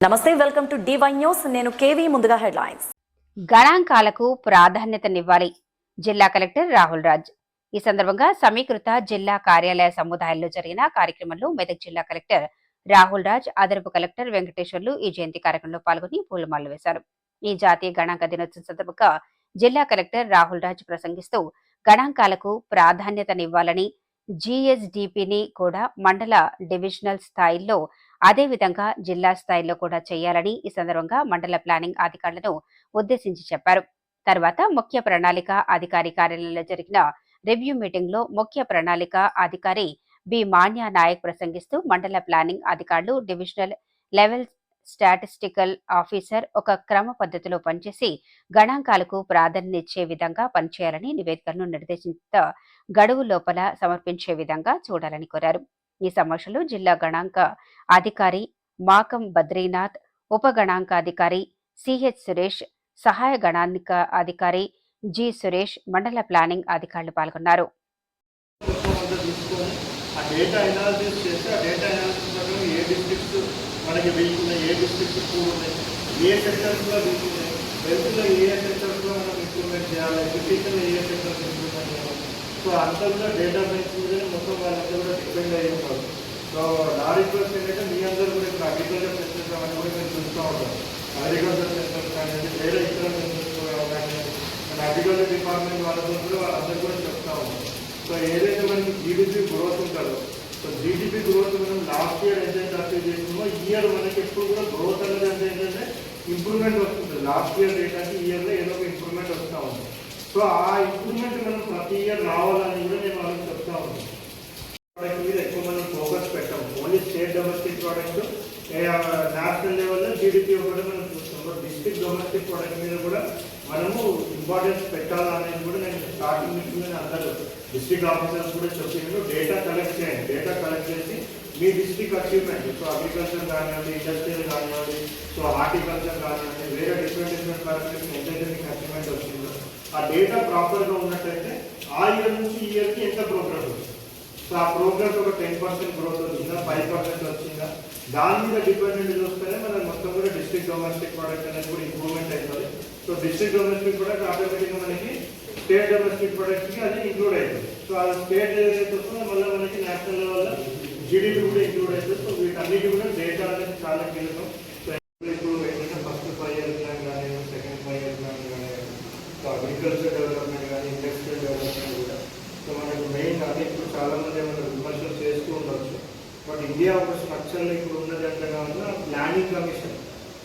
నమస్తే welcome to D Y news నేను KV ముందుగా హెడ్లైన్స్. గణాంకాలకు ప్రాధాన్యతనివ్వాలి జిల్లా కలెక్టర్ రాహుల్ రాజ్. ఈ సందర్భంగా సమీకృత జిల్లా కార్యాలయ సముదాయంలో జరిగిన కార్యక్రమంలో మెదక్ జిల్లా కలెక్టర్ రాహుల్ రాజ్ అదనపు కలెక్టర్ వెంకటేశ్వర్లు ఈ జయంతి కార్యక్రమంలో పాల్గొని పూలమాలలు వేశారు. ఈ జాతీయ గణాంక దినోత్సవం సందర్భంగా జిల్లా కలెక్టర్ రాహుల్ రాజ్ ప్రసంగిస్తూ గణాంకాలకు ప్రాధాన్యతనివ్వాలని జిఎస్డిపిని కూడా మండల డివిజనల్ స్థాయిల్లో అదేవిధంగా జిల్లా స్థాయిలో కూడా చేయాలని ఈ సందర్భంగా మండల ప్లానింగ్ అధికారులను ఉద్దేశించి చెప్పారు. తర్వాత ముఖ్య ప్రణాళిక అధికారి కార్యాలయంలో జరిగిన రివ్యూ మీటింగ్లో ముఖ్య ప్రణాళిక అధికారి బి మాన్య నాయక్ ప్రసంగిస్తూ మండల ప్లానింగ్ అధికారులు డివిజనల్ లెవెల్ స్టాటిస్టికల్ ఆఫీసర్ ఒక క్రమ పద్ధతిలో పనిచేసి గణాంకాలకు ప్రాధాన్యమిచ్చే విధంగా పనిచేయాలని నివేదికలను నిర్దేశిత గడువు లోపల సమర్పించే విధంగా చూడాలని కోరారు. ఈ సమావేశంలో జిల్లా గణాంక అధికారి మాకం బద్రీనాథ్ ఉప గణాంకాధికారి సిహెచ్ సురేష్ సహాయ గణాంక అధికారి జి సురేష్ మండల ప్లానింగ్ అధికారులు పాల్గొన్నారు. ఆ డేటా అనాలిసిస్ చేసి ఆ డేటా అనాలిసిస్ ప్రకారం ఏ డిస్ట్రిక్ట్స్ మనకి ఏ డిస్ట్రిక్ట్స్ ఉన్నాయి ఏ సెక్టర్స్లో హెల్త్లో ఏ సెక్టర్స్లో మనం ఇంప్రూవ్మెంట్ చేయాలి ఎడ్యుకేషన్లో ఏ సెక్టర్స్ ఇంప్రూవ్మెంట్ చేయాలి. సో అంతా కూడా డేటా బేస్ మీదనే మొత్తం వాళ్ళంతా కూడా డిపెండ్ అయ్యి సో నా రిక్వెస్ట్ ఏంటంటే మీ అందరూ కూడా ఇక్కడ అగ్రికల్చర్ సెంటర్స్ అవన్నీ కూడా మేము చూస్తూ ఉంటాం అగ్రికల్చర్ సెంటర్స్ కానీ వేరే ఇతర సెంటర్స్ కానీ అగ్రికల్చర్ డిపార్ట్మెంట్ వాళ్ళతో కూడా వాళ్ళందరూ కూడా చెప్తా ఉంటారు. సో ఏదైతే మనకి జీడిపి గ్రోత్ ఉంటుందో సో జీడిపి గ్రోత్ మనం లాస్ట్ ఇయర్ ఎంతైతే అచీవ్ చేసినామో ఈ ఇయర్ మనకి ఎప్పుడు కూడా గ్రోత్ అనేది అంటే ఏంటంటే ఇంప్రూవ్మెంట్ వస్తుంది లాస్ట్ ఇయర్ డేటాకి ఇయర్లో ఏదో ఒక ఇంప్రూవ్మెంట్ వస్తూ ఉంది. సో ఆ ఇంప్రూవ్మెంట్ మనం ప్రతి ఇయర్ రావాలని కూడా నేను వాళ్ళకి చెప్తా ఉన్నాను ప్రోడక్ట్ మీద ఎక్కువ స్టేట్ డొమెస్టిక్ ప్రోడక్ట్ నేషనల్ లెవెల్లో జీడిపి కూడా మనం చూస్తాం. డిస్ట్రిక్ట్ డొమెస్టిక్ ప్రోడక్ట్ మీద కూడా మనము ఇంపార్టెన్స్ పెట్టాలనేది కూడా నేను స్టార్టింగ్ నుంచి అందరూ డిస్ట్రిక్ట్ ఆఫీసర్స్ కూడా చెప్పినప్పుడు డేటా కలెక్ట్ చేయండి. డేటా కలెక్ట్ చేసి మీ డిస్ట్రిక్ట్ అచీవ్మెంట్ సో అగ్రికల్చర్ కానివ్వండి ఇండస్ట్రియల్ కానివ్వండి సో హార్టికల్చర్ కానివ్వండి వేరే డిఫరెంట్ డిఫరెంట్ క్లాసెస్ ఎంతైతే మీకు అచీవ్మెంట్ వచ్చిందో ఆ డేటా ప్రాపర్గా ఉన్నట్టయితే ఆ ఇయర్ నుంచి ఈ ఇయర్కి ఎంత ప్రోగ్రెస్ వస్తుంది? సో ఆ ప్రోగ్రెస్ ఒక టెన్ పర్సెంట్ గ్రోత్ వచ్చిందా ఫైవ్ పర్సెంట్ వచ్చిందా? దాని మీద డిపెండెంట్ వస్తేనే మన మొత్తం కూడా డిస్ట్రిక్ట్ డొమెస్టిక్ ప్రోడక్ట్ అనేది కూడా ఇంప్రూవ్మెంట్ అవుతుంది. సో డిస్ట్రిక్ట్ డొమెస్టిక్ ప్రోడక్ట్ ఆటోమేటిక్గా మనకి స్టేట్ డొమెస్టిక్ ప్రోడక్ట్కి అది ఇంక్లూడ్ అవుతుంది. సో ఆ స్టేట్ ఏదైతే వస్తుందో మళ్ళీ మనకి నేషనల్ లెవెల్ జీడీపీ కూడా ఇంక్లూడ్ అవుతుంది. సో వీటన్నిటి కూడా డేటా అనేది చాలా కీలకం. సో ఇప్పుడు ఏంటంటే ఫస్ట్ ఫైవ్ ఇయర్ ప్లాన్ కానీ సెకండ్ ఫైవ్ ఇయర్ ప్లాన్ కానీ సో అగ్రికల్చర్ డెవలప్మెంట్ కానీ ఇండస్ట్రియల్ డెవలప్మెంట్ కూడా. సో మనకు మెయిన్ అదే ఇప్పుడు చాలా మంది ఏమైనా విమర్శలు చేస్తూ ఉండొచ్చు. బట్ ఇండియా ఒక స్ట్రక్చర్లో ఇప్పుడు ఉన్నదంటే కాకుండా ప్లానింగ్ కమిషన్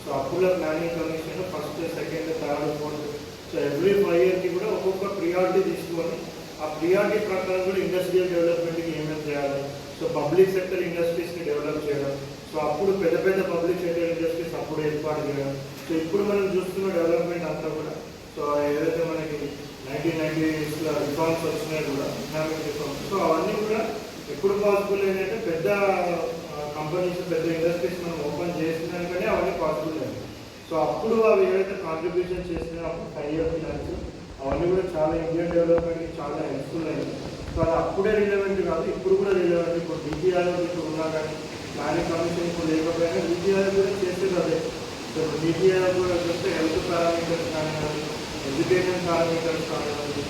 సో అప్పుల planning commission first second third fourth so every five ఇయర్కి కూడా ఒక్కొక్క ప్రియారిటీ తీసుకొని ఆ ప్రియారిటీ ప్రకారం కూడా ఇండస్ట్రియల్ డెవలప్మెంట్కి ఏమేమి చేయాలి? సో పబ్లిక్ సెక్టర్ ఇండస్ట్రీస్ని డెవలప్ చేయడం. సో అప్పుడు పెద్ద పెద్ద పబ్లిక్ సెక్టర్ ఇండస్ట్రీస్ అప్పుడు ఏర్పాటు చేయడం. సో ఇప్పుడు మనం చూస్తున్న డెవలప్మెంట్ అంతా కూడా సో ఏదైతే మనకి నైన్టీన్ నైన్టీస్లో రిఫార్మ్స్ వచ్చినాయి కూడా ఎకనామిక్ రిఫార్మ్స్ సో అవన్నీ కూడా ఎప్పుడు పాసిబుల్ ఏంటంటే పెద్ద కంపెనీస్ పెద్ద ఇండస్ట్రీస్ మనం ఓపెన్ చేసినాకనే అవన్నీ పాసిబుల్ అయ్యాయి సో అప్పుడు అవి ఏవైతే కాంట్రిబ్యూషన్ చేసినా అప్పుడు ఫైవ్ ఇయర్ ఫినాన్స్ అవన్నీ కూడా చాలా ఇండియన్ డెవలప్మెంట్కి చాలా హెల్ప్ఫుల్ అయ్యాయి సో అది అప్పుడే రిలవెంట్ కాదు ఇప్పుడు కూడా రిలవెంట్ ఇప్పుడు డిపిఆర్ ఇప్పుడు ఉన్నా కానీ ప్లానింగ్ కమిషన్ ఇప్పుడు లేకపోయినా డిపిఆర్ కూడా చేసేది అదే. సో డిపిఆర్ కూడా చూస్తే హెల్త్ పారామీటర్స్ కానివ్వండి ఎడ్యుకేషన్ పారామీటర్స్ కానివ్వండి